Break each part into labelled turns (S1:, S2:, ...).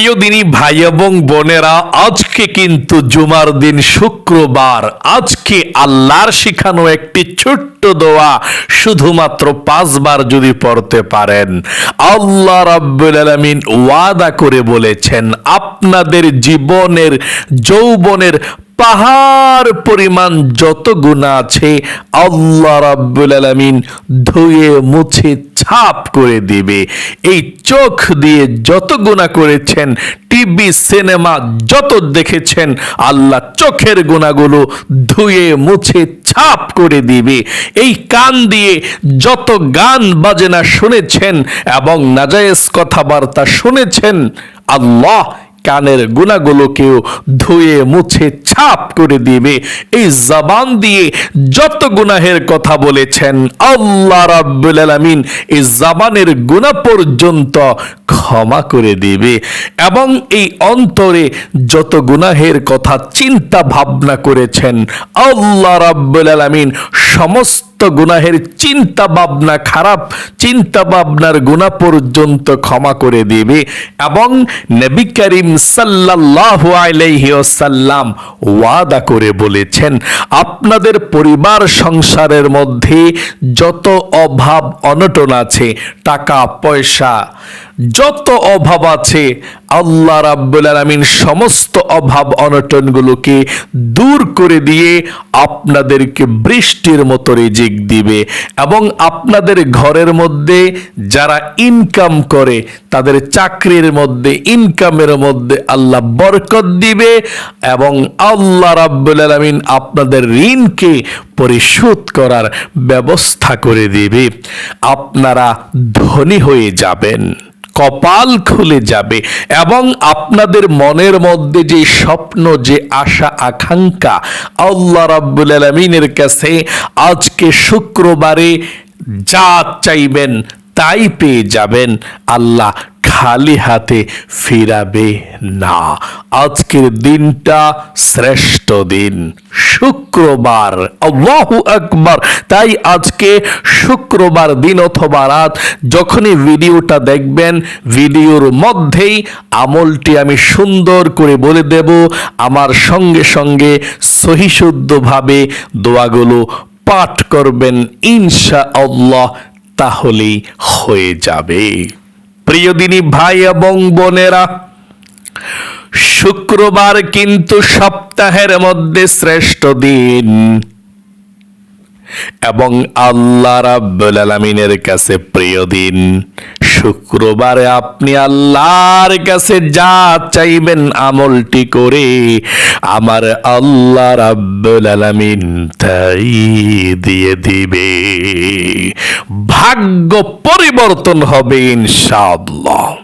S1: প্রিয় দিনী ভাই এবং বোনেরা, আজকে কিন্তু জুমার দিন শুক্রবার। আজকে আল্লাহর শিখানো একটি ছোট্ট দোয়া শুধুমাত্র পাঁচবার যদি পড়তে পারেন। আল্লাহ রাব্বুল আলামিন ওয়াদা করে বলেছেন, আপনাদের জীবনের, যৌবনের পাহাড় পরিমাণ যত গুণা আছে, আল্লাহ রাব্বুল আলামিন ধুয়ে মুছে ছাপ করে দিবে। এই চোখ দিয়ে যত গুণা করেছেন, টিভি, সিনেমা যত দেখেছেন, আল্লাহ চোখের গুণাগুলো ধুয়ে মুছে ছাপ করে দিবে। এই কান দিয়ে যত গান বাজনা শুনেছেন এবং নাজায়েজ কথাবার্তা শুনেছেন, আল্লাহ কানের গুণাগুলোকেও ধুয়ে, মুছে, ছাপ করে দিবে। এই জবান দিয়ে যত গুনাহের কথা বলেছেন, আল্লাহ রাব্বুল আলামিন এই জবানের গুনাহ পর্যন্ত ক্ষমা করে দিবে। এবং এই অন্তরে যত গুনাহের কথা, চিন্তা ভাবনা করেছেন, আল্লাহ রাব্বুল আলামিন সমস্ত গুনাহের চিন্তা ভাবনা খারাপ, চিন্তা ভাবনার গুণা পর্যন্ত ক্ষমা করে দেবে। এবং নবী করিম আলাইহি ওয়াসাল্লাম ওয়াদা করে বলেছেন, আপনাদের পরিবার সংসারের মধ্যে যত অভাব, অনটন আছে, টাকা, পয়সা যত অভাব আছে, আল্লাহ রাব্বুল আলামিন সমস্ত অভাব অনটনগুলোকে দূর করে দিয়ে আপনাদেরকে বৃষ্টির মতো রিজিক দিবে এবং আপনাদের ঘরের মধ্যে যারা ইনকাম করে, তাদের চাকরির মধ্যে ইনকামের মধ্যে আল্লাহ বরকত দিবে এবং আল্লাহ রাব্বুল আলামিন আপনাদের ঋণকে পরিশোধ করার ব্যবস্থা করে দিবে। আপনারা ধনী হয়ে যাবেন। কপাল খুলে যাবে এবং আপনাদের মনের মধ্যে যে স্বপ্ন, যে আশা, আকাঙ্ক্ষা আল্লাহ রাব্বুল আলমিনের কাছে আজকে শুক্রবারে যা চাইবেন তাই পেয়ে যাবেন। আল্লাহ খালি হাতে ফিরাবে না। আজকের দিনটা শ্রেষ্ঠ দিন। শুক্রবার। আল্লাহু আকবার। তাই আজকে শুক্রবার দিন অথবা রাত, যখনই ভিডিওটা দেখবেন, ভিডিওর মধ্যেই আমলটি আমি সুন্দর করে বলে দেব। আমার সঙ্গে সঙ্গে সহিশুদ্ধভাবে দোয়াগুলো পাঠ করবেন ইনশা আল্লাহ তাহলেই হয়ে যাবে। প্রিয় দিনী ভাই এবং বোনেরা শুক্রবার কিন্তু সপ্তাহের মধ্যে শ্রেষ্ঠ দিন। এবং আল্লাহ রাব্বুল আলামিনের কাছে প্রিয় দিন। শুক্রবারে আপনি আল্লাহর কাছে যা চাইবেন আমলটি করে আমার আল্লাহ রাব্বুল আলামিন তাই দিয়ে দিবে। ভাগ্য পরিবর্তন হবে ইনশাআল্লাহ।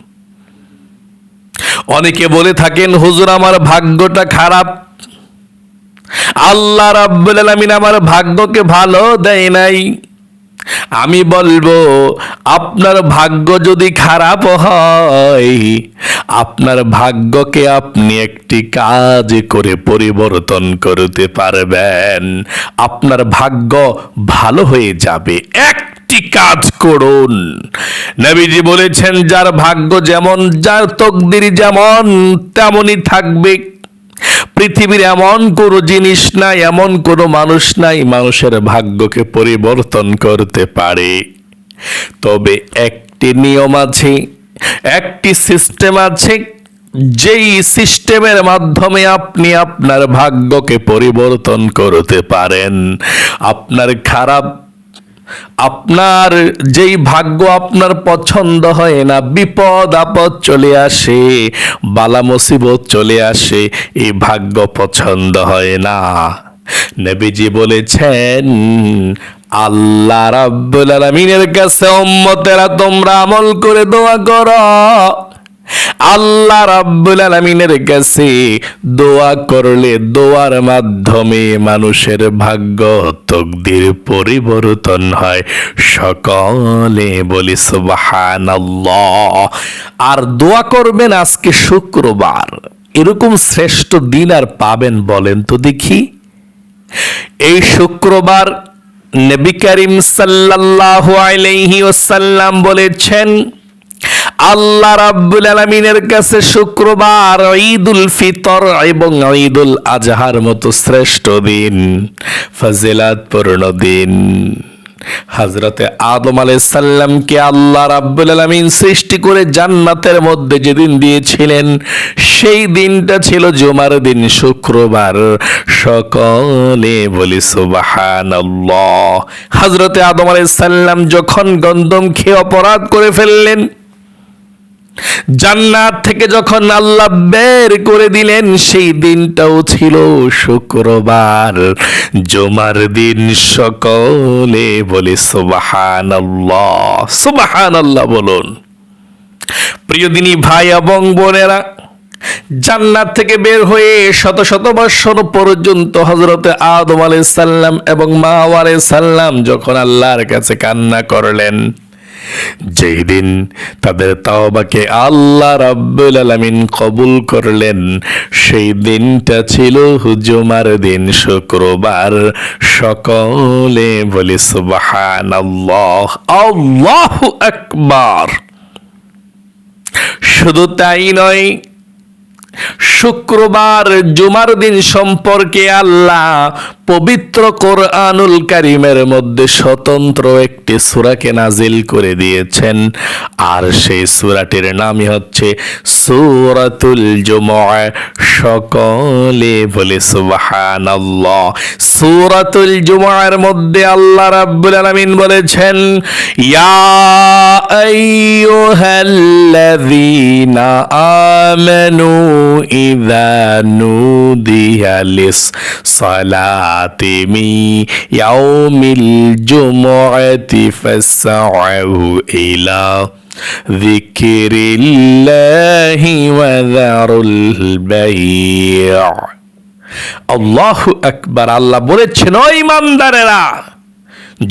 S1: অনেকে বলে থাকেন, হুজুর, আমার ভাগ্যটা খারাপ। আল্লাহ রাব্বুল আলামিন আমার ভাগ্যকে ভালো দেয় নাই। আমি বলব, আপনার ভাগ্য যদি খারাপ হয়, আপনার ভাগ্যকে আপনি একটি কাজ করে পরিবর্তন করতে পারবেন। আপনার ভাগ্য ভালো হয়ে যাবে। একটি কাজ করুন। নবীজি বলেছেন, যার ভাগ্য যেমন, যার তকদির যেমন, তেমনই থাকবে। পৃথিবীর এমন কোনো জিনিস নাই, এমন কোনো মানুষ নাই মানুষের ভাগ্যকে পরিবর্তন করতে পারে। তবে একটি নিয়ম আছে, একটি সিস্টেম আছে, যেই সিস্টেমের মাধ্যমে আপনি আপনার ভাগ্যকে পরিবর্তন করতে পারেন। আপনার খারাপ আপনার যেই ভাগ্য আপনার পছন্দ হয় না, বিপদ, আপদ চলে আসে, বালা মুসিবত চলে আসে, এই ভাগ্য পছন্দ হয় না। নবীজি বলেছেন, আল্লাহ রাব্বুল আলামিনের কাছে উম্মতেরা, তোমরা আমল করে দোয়া করো। আল্লাহ রাব্বুল আলামিনের কাছে দোয়া করলে, দোয়ার মাধ্যমে মানুষের ভাগ্য তকদির পরিবর্তন হয়। সকলে বলি, সুবহানাল্লাহ। আর দোয়া করবেন আজকে শুক্রবার। এরকম শ্রেষ্ঠ দিন আর পাবেন বলেন তো দেখি। এই শুক্রবার নবী করিম সাল্লাল্লাহু আলাইহি ওয়াসাল্লাম বলেছেন আল্লাহ রাব্বুল আলামিনের কাছে শুক্রবার ঈদুল ফিতর এবং ঈদুল আজহার মতো শ্রেষ্ঠ দিন ফজিলাতপূর্ণ দিন। হজরতে আদম আলাইসাল্লামকে আল্লাহ রাব্বুল আলামিন সৃষ্টি করে জান্নাতের মধ্যে যেদিন দিয়েছিলেন, সেই দিনটা ছিল জুমার দিন শুক্রবার। সকলে বলি সুবহানাল্লাহ। হজরতে আদম আলাইসাল্লাম যখন গন্ধম খেয়ে অপরাধ করে ফেললেন জান্নাত থেকে যখন আল্লাহ বের করে দিলেন, সেই দিনটাও ছিল শুক্রবার। জুমার দিন সকলে বলে সুবাহান আল্লাহ সুবাহান আল্লাহ বলুন। প্রিয় দিনী ভাই এবং বোনেরা, জান্নাত থেকে বের হয়ে শত শত বৎসর পর্যন্ত হজরতে আদম আলাইহিস সাল্লাম এবং মা আলাইহিস সাল্লাম যখন আল্লাহর কাছে কান্না করলেন যেই দিন তাদের তাওবাকে আল্লাহ রাব্বুল আলামিন কবুল করলেন, সেই দিনটা ছিল হুজুমার দিন, শুক্রবার। সকলে বলি, সুবহানাল্লাহ, আল্লাহু আকবার। শুধু তাই নয় শুক্রবার জুমার দিন সম্পর্কে আল্লাহ পবিত্র কোরআনুল কারিমের মধ্যে স্বতন্ত্র একটি সূরাকে নাজিল করে দিয়েছেন। আর সেই সূরাটির নামই হচ্ছে সূরাতুল জুমআ। সকলে বলে সুবহানাল্লাহ। সূরাতুল জুমআর মধ্যে আল্লাহ রাব্বুল আলামিন বলেছেন, ইয়া আইয়ুহাল্লাযীনা আমানু ইযা নুদিয়া লিস-সালাতি মিন ইয়াউমিল জুমআতি ফাসআউ ইলা ذكر الله وذروا البيع আল্লাহু আকবার আল্লাহ বলেছেন ও ইমানদারেরা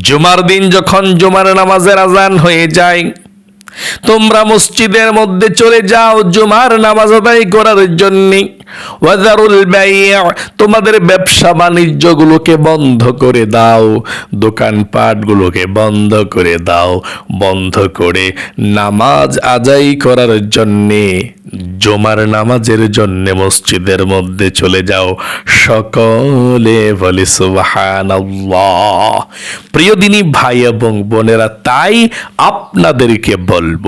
S1: জুমার দিন যখন জুমার নামাজের আজান হয়ে যায় তোমরা মসজিদের মধ্যে চলে যাও জুমার নামাজ আদায় করার জন্য। তোমাদের ব্যবসা বাণিজ্যগুলোকে বন্ধ করে দাও দোকানপাটগুলোকে বন্ধ করে দাও, বন্ধ করে নামাজ আদায় করার জন্যে, জুমার নামাজের জন্য মসজিদের মধ্যে চলে যাও। সকলে বলে, সুবহানাল্লাহ। প্রিয় দিনী ভাই এবং বোনেরা, তাই আপনাদেরকে বলব,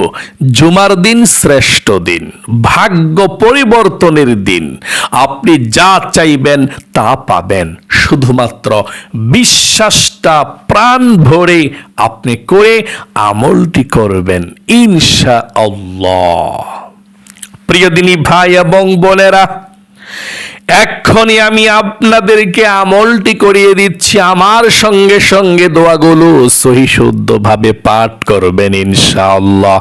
S1: জুমার দিন শ্রেষ্ঠ দিন, ভাগ্য পরিবর্তনের দিন। আপনি যা চাইবেন তা পাবেন। শুধুমাত্র বিশ্বাসটা প্রাণ ভরে আপনি করে আমলটি করবেন। ইনশা আল্লাহ প্রিয় দিনী ভাই এবং বোনেরা এক্ষণি আমি আপনাদেরকে আমলটি করিয়ে দিচ্ছি। আমার সঙ্গে সঙ্গে দোয়াগুলো সহি শুদ্ধভাবে পাঠ করবেন ইনশাআল্লাহ।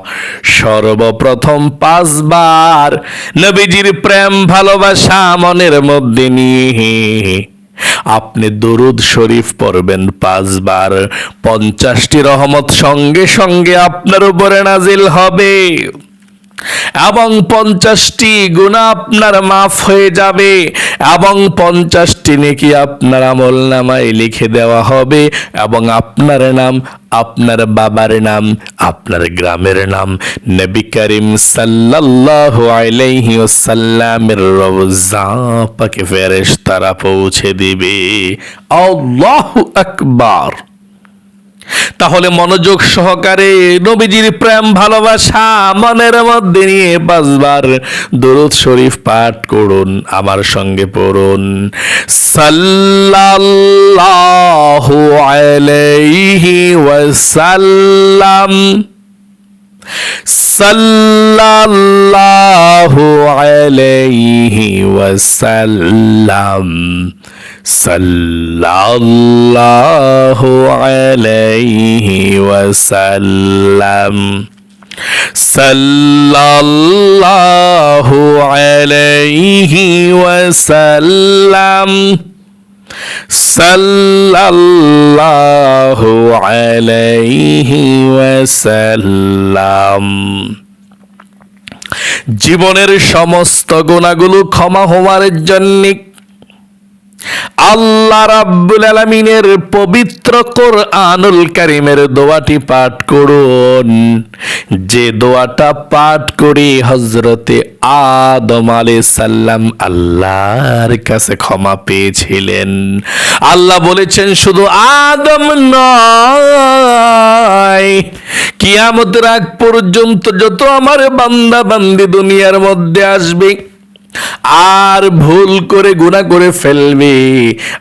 S1: সর্বপ্রথম পাঁচবার নবীজির প্রেম, ভালোবাসা মনের মধ্যে নিয়ে আপনি দরুদ শরীফ পড়বেন পাঁচবার। পঞ্চাশটি রহমত সঙ্গে সঙ্গে আপনার উপরে নাজিল হবে। এবং পঞ্চাশটি গুণা আপনার মাফ হয়ে যাবে। এবং পঞ্চাশটি নেকি আপনার আমল নামায় লিখে দেওয়া হবে। এবং আপনার নাম, আপনার বাবার নাম, আপনার গ্রামের নাম। নবী করিম সাল্লাল্লাহু আলাইহি ওয়াসাল্লামের রওজা পাকে ফেরেশতারা পৌঁছে দিবে। আল্লাহু আকবার। তাহলে মনোযোগ সহকারে নবীজির প্রেম, ভালোবাসা মনের মধ্যে নিয়ে পাঁচবার দরুদ শরীফ পাঠ করুন, আমার সঙ্গে পড়ুন। সাল্লাল্লাহু আলাইহি ওয়াসাল্লাম। সাল্লাল্লাহু আলাইহি ওয়াসাল্লাম। সাল্লাল্লাহু আলাইহি ওয়াসাল্লাম। সাল্লাল্লাহু আলাইহি ওয়াসাল্লাম। সাল্লাল্লাহু আলাইহি ওয়াসাল্লাম। জীবনের সমস্ত গুণাগুলো ক্ষমা হওয়ার জন্য আল্লাহ রাব্বুল আলামিনের পবিত্র কোরআনুল কারীমের দোয়াটি পাঠ করুন। যে দোয়াটা পাঠ করে হযরতে আদম আলাইহিস সালাম আল্লাহর কাছে ক্ষমা পেয়েছিলেন। আল্লাহ বলেছেন, শুধু আদম নয়, কিয়ামতের আগ পর্যন্ত যত আমার বান্দা বান্দি দুনিয়ার মধ্যে আসবে আর ভুল করে গুণা করে ফেলবে।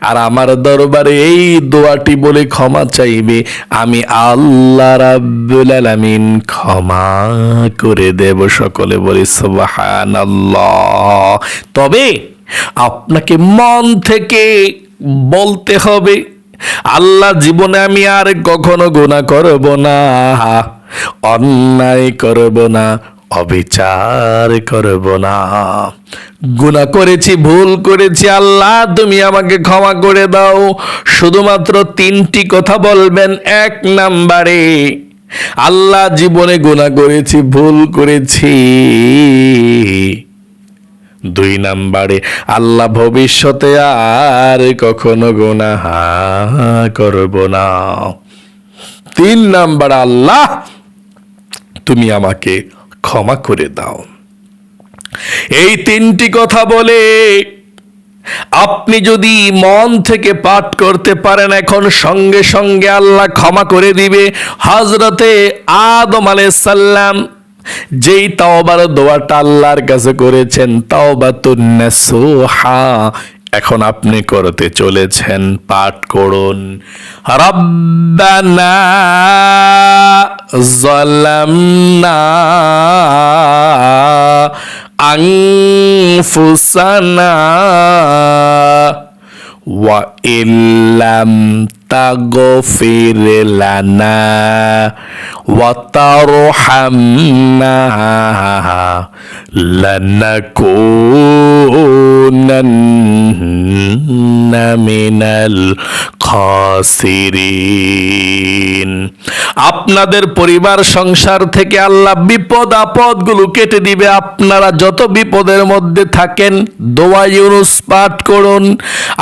S1: আর আমার দরবারে এই দোয়াটি বলে ক্ষমা চাইবে। আমি আল্লাহ রাব্বুল আলামিন ক্ষমা করে দেব সকলে বলি সুবহানাল্লাহ। তবে আপনাকে মন থেকে বলতে হবে, আল্লাহ জীবনে আমি আর কখনো গুণা করব না, অন্যায় করব না। অবিচার করব না। গুণা করেছি, ভুল করেছি, আল্লাহ, তুমি আমাকে ক্ষমা করে দাও। শুধুমাত্র তিনটি কথা বলবেন, এক নাম্বারে, আল্লাহ জীবনে গুণা করেছি, ভুল করেছি। দুই নাম্বারে, আল্লাহ ভবিষ্যতে আর কখনো গুনাহ করব না। তিন নাম্বার, আল্লাহ, তুমি আমাকে ক্ষমা করে দাও। এই তিনটি কথা বলে আপনি যদি মন থেকে পাঠ করতে পারেন, এখন সঙ্গে সঙ্গে আল্লাহ ক্ষমা করে দিবে। হজরতে আদম আলাইসাল্লাম যেই তাওবার দোয়াটা আল্লাহর কাছে করেছেন তাওবাতুন্নাসুহা এখন আপনি করতে চলেছেন পাঠ করুন। রব্বানা জালামনা আনফুসানা ওয়া ইল্লাম تغفر لنا وترحمنا لنكونن من খাসিরিন আপনাদের পরিবার সংসার থেকে আল্লাহ বিপদ আপদগুলো কেটে দিবে। আপনারা যত বিপদের মধ্যে থাকেন, দোয়া ইউনুস পাঠ করুন।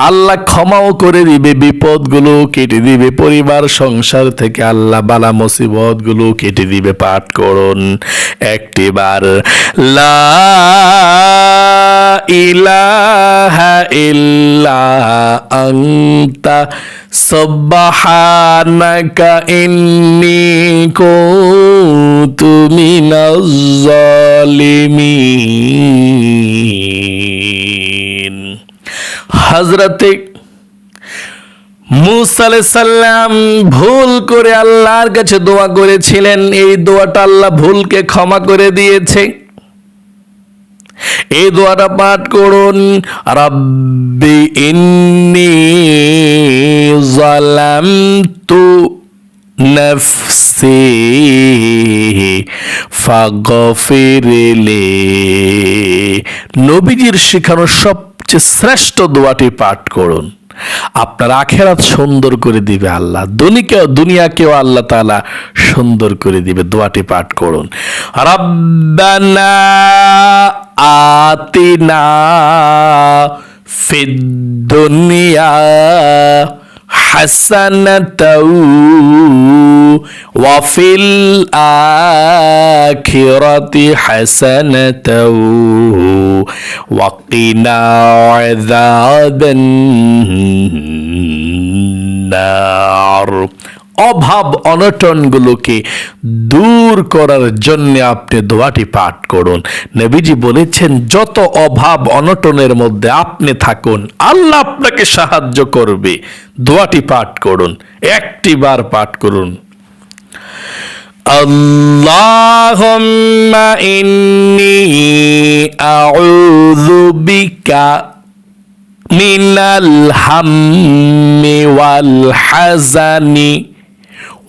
S1: আল্লাহ ক্ষমাও করে দিবে বিপদগুলো কেটে দিবে। পরিবার সংসার থেকে আল্লাহ বালা মুসিবতগুলো কেটে দিবে, পাঠ করুন। একটিবার, লা ইলাহা ইল্লা আনতা সুবহানাকা ইন্নী কুনতু মিনাজ জালিমিন হযরতে মুসা সাল্লাম ভুল করে আল্লাহর কাছে দোয়া করেছিলেন। এই দোয়াটা আল্লাহ ভুলকে ক্ষমা করে দিয়েছে। এই দোয়াটা পাঠ করুন, রাব্বি ইন্নি জালামতু নফসি ফাগফিরলি নবীজির শেখানো সবচেয়ে শ্রেষ্ঠ দোয়াটি পাঠ করুন। আপনার আখেরাত সুন্দর করে দিবে আল্লাহ। দুনিকেও দুনিয়াকেও আল্লাহ তাআলা সুন্দর করে দিবে। দোয়াটি পাঠ করুন। রাব্বানা আতিনা ফিদ দুনিয়া حسنة وفي الآخرة حسنة وقنا عذاب النار. অভাব অনটনগুলোকে দূর করার জন্য আপনি দোয়াটি পাঠ করুন নবীজি বলেছেন যত অভাব অনটনের মধ্যে আপনি থাকুন আল্লাহ আপনাকে সাহায্য করবে দোয়াটি পাঠ করুন একটি বার পাঠ করুন اللهم إني أعوذ بك من الهم والحزن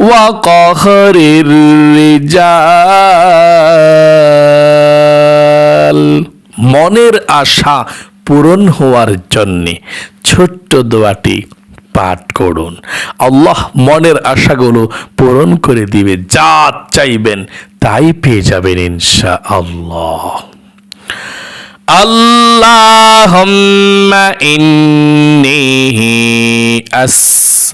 S1: وقهر الرجال মনের আশা পূরণ হওয়ার জন্যে ছোট্ট দোয়াটি পাঠ করুন আল্লাহ মনের আশাগুলো পূরণ করে দিবে যা চাইবেন তাই পেয়ে যাবেন ইনশা আল্লাহ اللهم إني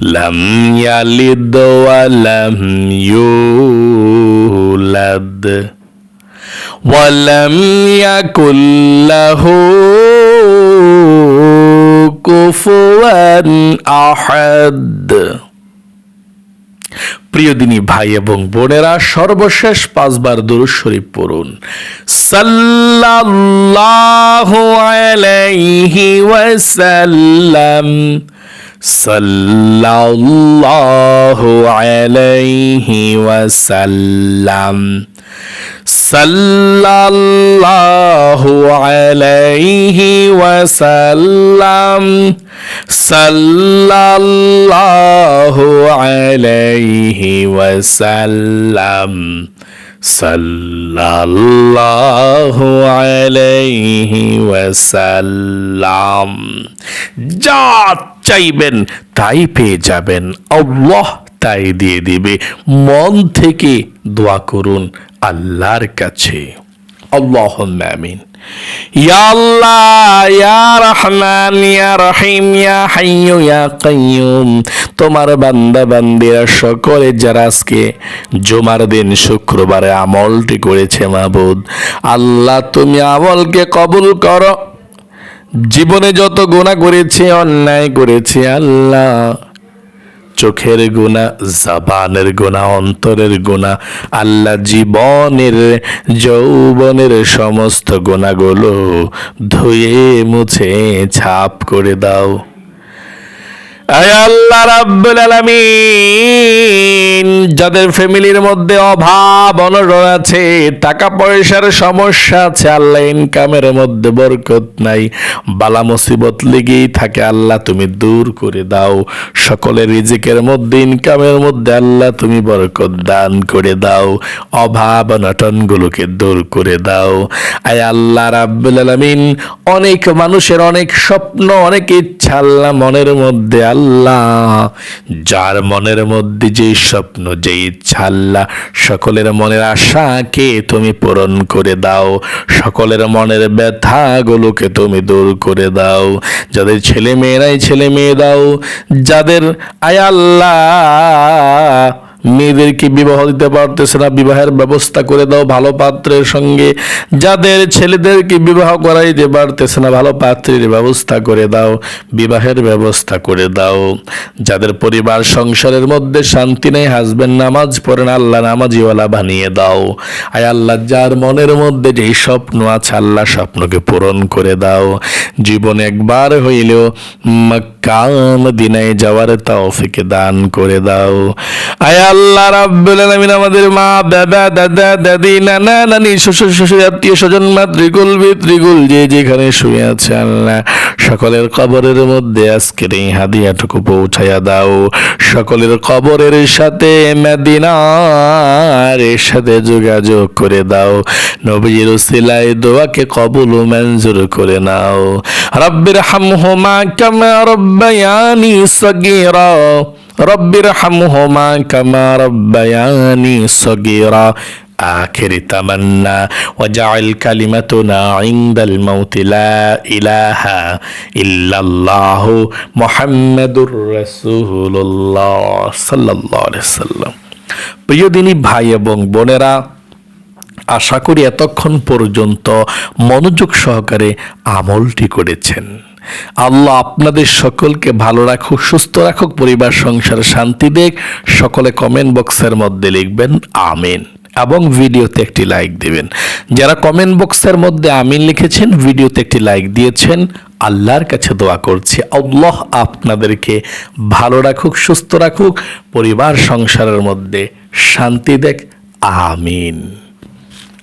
S1: লাম ইয়ালিদ ওয়া লাম ইউলাদ ওয়া লাম ইয়াকুল কুফুয়ান আহাদ প্রিয়দিনী ভাই এবং বোনেরা, সর্বশেষ পাঁচবার দুরু শরীফ পড়ুন। সাল্লাল্লাহু আলাইহি ওয়াসাল্লাম। সাল্লাল্লাহু আলাইহি ওয়াসাল্লাম সাল্লাল্লাহু আলাইহি ওয়াসাল্লাম সাল্লাল্লাহু আলাইহি ওয়াসাল্লাম সাল্লাল্লাহু আলাইহি ওয়াসাল্লাম যা চাইবেন, তাই পেয়ে যাবেন। আল্লাহ তাই দিয়ে দিবে। মন থেকে দোয়া করুন আল্লাহর কাছে। কাইয়ুম তোমার বান্দা বান্দিরা সকলে যারা আজকে জুমার দিন শুক্রবারে আমলটি করেছে মাবুদ আল্লাহ তুমি আমলকে কবুল করো। জীবনে যত গোনা করেছে, অন্যায় করেছে, আল্লাহ। চোখের গোনা জাবানের গোনা অন্তরের গোনা আল্লাহ জীবনের, যৌবনের সমস্ত গোনাগুলো ধুয়ে মুছে, ছাপ করে দাও। আল্লাহ রাব্বুল আলামিন, যাদের ফ্যামিলির মধ্যে অভাব অনটন আছে, টাকা পয়সার সমস্যা আছে, আল্লাহ ইনকামের মধ্যে বরকত নাই। বালা মুসিবত লেগেই থাকে, আল্লাহ তুমি দূর করে দাও। সকলের রিজিকের মধ্যে ইনকামের মধ্যে আল্লাহ তুমি বরকত দান করে দাও। অভাব, অনটনগুলোকে দূর করে দাও। আয় আল্লাহ রাব্বুল আলামিন, অনেক মানুষের অনেক স্বপ্ন, অনেক ইচ্ছা আল্লাহ মনের মধ্যে আল্লাহ। যার মনের মধ্যে যে স্বপ্ন, যে ইচ্ছা আল্লাহ, সকলের মনের আশাকে তুমি পূরণ করে দাও। সকলের মনের ব্যথাগুলোকে তুমি দূর করে দাও। যাদের ছেলে মেয়েরাই ছেলে মেয়ে দাও, যাদের আয় আল্লাহ মেয়েদেরকে বিবাহ দিতে পারতেছে না, বিবাহের ব্যবস্থা করে দাও, ভালো পাত্রের সঙ্গে। যাদের ছেলেদেরকে বিবাহ করাইতে পারতেছে না, ভালো পাত্রের ব্যবস্থা করে দাও, বিবাহের ব্যবস্থা করে দাও। যাদের পরিবার সংসারের মধ্যে শান্তি নেই হাজবেন্ড নামাজ পড়েন আল্লাহ নামাজিওয়ালা বানিয়ে দাও। আয় আল্লাহ, যার মনের মধ্যে যেই স্বপ্ন আছে, আল্লাহ স্বপ্নকে পূরণ করে দাও। জীবনে একবার হইলেও মক্কা মদিনায় যাওয়ার তৌফিকে দান করে দাও। আয় আল্লাহ রাব্বুল আলামিন আমাদের মা, দাদা দাদা, দাদি, নানা, নানি, শ্বশুর শ্বশুর আত্মীয় স্বজন, মাতৃকুল, পিতৃকুল, যে যেখানে শুয়ে আছে আল্লাহ, সকলের কবরের মধ্যে আজকের এই হাদিয়াটুকু পৌঁছাইয়া দাও। সকলের কবরের সাথে মেদিনার সাথে যোগাযোগ করে দাও। নবীর সিলাই দোয়াকে কবুল ও মঞ্জুর করে নাও। রব্বির হামহুমা কামা রব্বায়ানি সগীরা। রব্বির হামহুমা কামা রব্বায়ানি সগীরা। আখেরি তামান্না, ওয়াজআল কালিমাতুনা ইনদাল মাউত লা ইলাহা ইল্লাল্লাহ মুহাম্মাদুর রাসূলুল্লাহ সাল্লাল্লাহু আলাইহি সাল্লাম। প্রিয় দিনী ভাই এবং বোনেরা, আশা করি এতক্ষণ পর্যন্ত মনোযোগ সহকারে আমলটি করেছেন। আল্লাহ আপনাদের সকলকে ভালো রাখুক, সুস্থ রাখুক, পরিবার, সংসার শান্তি দেখ সকলে কমেন্ট বক্সের মধ্যে লিখবেন, আমিন। এবং ভিডিওতে একটি লাইক দিবেন। যারা কমেন্ট বক্সের মধ্যে আমিন লিখেছেন, ভিডিওতে একটি লাইক দিয়েছেন, আল্লাহর কাছে দোয়া করছি। আল্লাহ আপনাদেরকে ভালো রাখুক, সুস্থ রাখুক, পরিবার, সংসারের মধ্যে শান্তি দেখ আমিন।